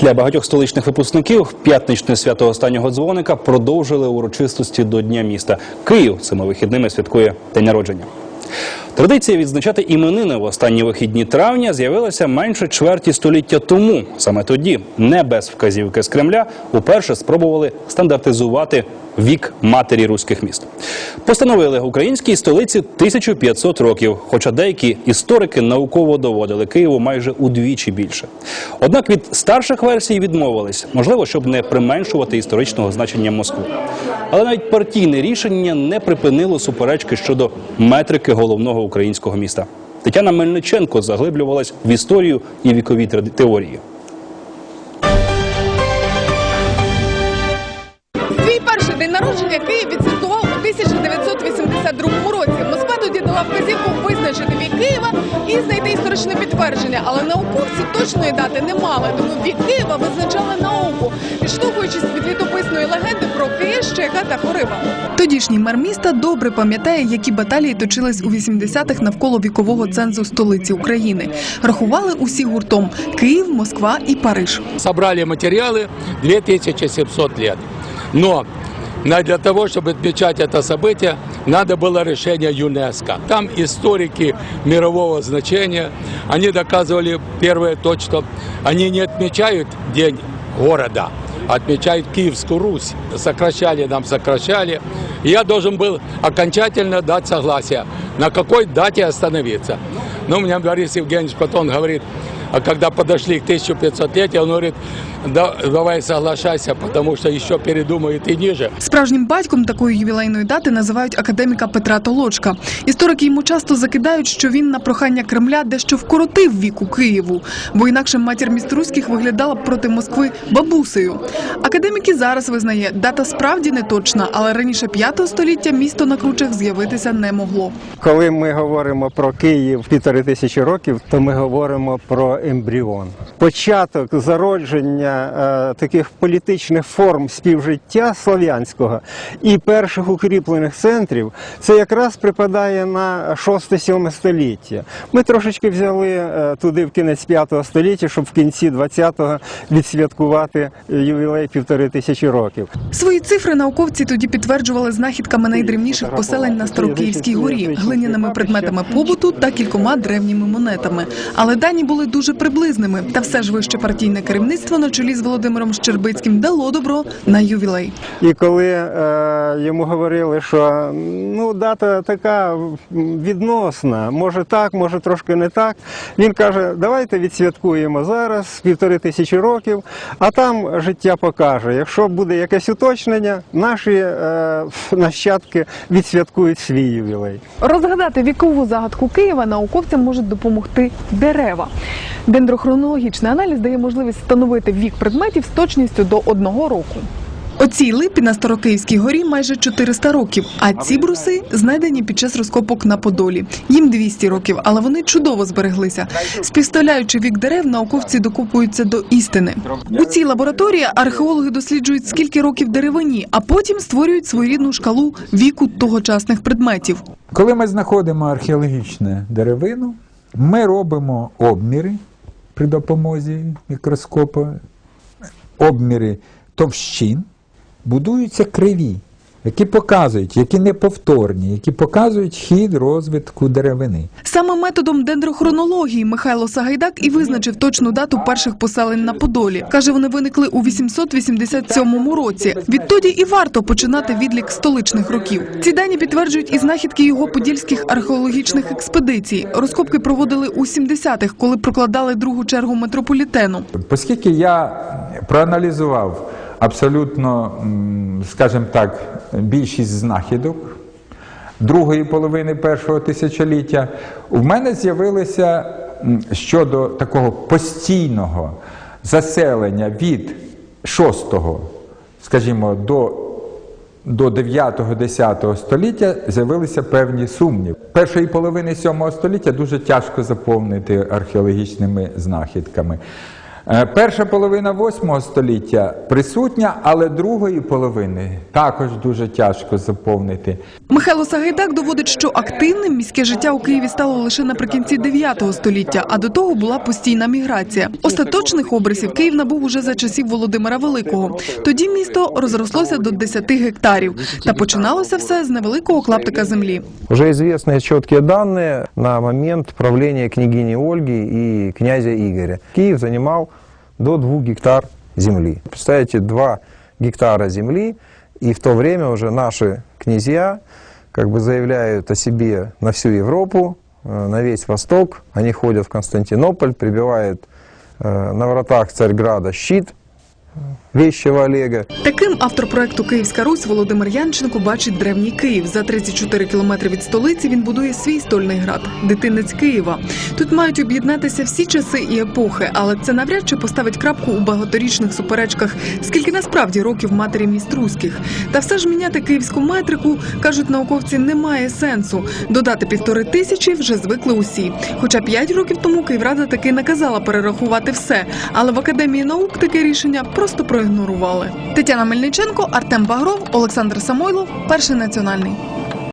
Для багатьох столичних випускників п'ятничне свято останнього дзвоника продовжили урочистості до Дня міста. Київ цими вихідними святкує день народження. Традиція відзначати іменини в останні вихідні травня з'явилася менше чверті століття тому. Саме тоді, не без вказівки з Кремля, уперше спробували стандартизувати вік матері руських міст. Постановили українській столиці 1500 років, хоча деякі історики науково доводили Києву майже удвічі більше. Однак від старших версій відмовились, можливо, щоб не применшувати історичного значення Москви. Але навіть партійне рішення не припинило суперечки щодо метрики головного українського міста. Тетяна Мельниченко заглиблювалась в історію і вікові теорії. Свій перший день народження Київ відсвяткував І знайти історичне підтвердження. Але науковці точної дати не мали, тому Києва визначали науку, відштовхуючись від літописної легенди про Київщика та Хорива. Тодішній мер міста добре пам'ятає, які баталії точились у 80-х навколо вікового цензу столиці України. Рахували усі гуртом: Київ, Москва і Париж. собрали материалы 2700 лет. Но на- для того, чтобы отмечать это событие, надо было решение ЮНЕСКО. Там историки мирового значения, они доказывали первое то, что они не отмечают день города, а отмечают Киевскую Русь. Сокращали нам, сокращали. Я должен был окончательно дать согласие, на какой дате остановиться. Но у меня Борис Евгеньевич потом говорит, а когда подошли к 1500-летию, он говорит, «Да- давай соглашайся, потому что еще передумают и ниже. Справжнім батьком такої ювілейної дати називають академіка Петра Толочка. Історики йому часто закидають, що він на прохання Кремля дещо вкоротив віку Києву, бо інакше матір міст руських виглядала б проти Москви бабусею. Академік і зараз визнає, дата справді не точна, але раніше 5 століття місто на кручах з'явитися не могло. Коли ми говоримо про Київ півтори тисячі років, то ми говоримо про ембріон. Початок зародження е, таких політичних форм співжиття слов'янського і перших укріплених центрів це якраз припадає на 6-7 століття. Ми трошечки взяли е, туди в кінець 5 століття, щоб в кінці 20-го відсвяткувати ювілей півтори тисячі років. Свої цифри науковці тоді підтверджували знахідками найдревніших поселень на Старокиївській горі, глиняними предметами побуту та кількома древніми монетами. Але дані були дуже приблизними. Та все ж вище партійне керівництво на чолі з Володимиром Щербицьким дало добро на ювілей. І коли е, йому говорили, що ну дата така відносна, може так, може трошки не так. Він каже: давайте відсвяткуємо зараз півтори тисячі років, а там життя покаже. Якщо буде якесь уточнення, наші е, нащадки відсвяткують свій ювілей. Розгадати вікову загадку Києва науковцям можуть допомогти дерева. Дендрохронологічний аналіз дає можливість встановити вік предметів з точністю до одного року. Оцій липі на Старокиївській горі майже 400 років, а ці бруси знайдені під час розкопок на Подолі. Їм 200 років, але вони чудово збереглися. Співставляючи вік дерев, науковці докопуються до істини. У цій лабораторії археологи досліджують, скільки років деревині, а потім створюють своєрідну шкалу віку тогочасних предметів. Коли ми знаходимо археологічну деревину, ми робимо обміри при допомозі мікроскопу, обміри товщин, будуються криві, які показують, які неповторні, які показують хід розвитку деревини. Саме методом дендрохронології Михайло Сагайдак і визначив точну дату перших поселень на Подолі. Каже, вони виникли у 887 році. Відтоді і варто починати відлік столичних років. Ці дані підтверджують і знахідки його подільських археологічних експедицій. Розкопки проводили у 70-х, коли прокладали другу чергу метрополітену. Оскільки я проаналізував абсолютно, скажімо так, більшість знахідок другої половини першого тисячоліття, у мене з'явилося щодо такого постійного заселення від 6, скажімо, до до 9-10 століття з'явилися певні сумніви. Першої половини 7 століття дуже тяжко заповнити археологічними знахідками. Е, Перша половина восьмого століття присутня, але другої половини також дуже тяжко заповнити. Михайло Сагайдак доводить, що активним міське життя у Києві стало лише наприкінці 9 століття, а до того була постійна міграція. Остаточних обрисів Київ набув уже за часів Володимира Великого. Тоді місто розрослося до 10 гектарів, та починалося все з невеликого клаптика землі. Уже известны четкие данные на момент правления княгини Ольги и князя Игоря. Киев занимал до 2 гектар земли. Представляете, 2 гектара земли, и в то время уже наши князья как бы заявляют о себе на всю Европу, э, на весь Восток. Они ходят в Константинополь, прибивают э, на вратах Царьграда щит вещего Олега. Таким автор проекту Київська Русь Володимир Янченко бачить древній Київ. За 34 кілометри від столиці він будує свій стольний град дитинець Києва. Тут мають об'єднатися всі часи і епохи, але це навряд чи поставить крапку у багаторічних суперечках, скільки насправді років матері міст руських. Та все ж міняти київську метрику кажуть науковці немає сенсу. Додати півтори тисячі вже звикли усі. Хоча п'ять років тому Київрада таки наказала перерахувати все, але в академії наук таке рішення просто проігнорували. Тетяна Мельниченко, Артем Багров, Олександр Самойлов, перший національний.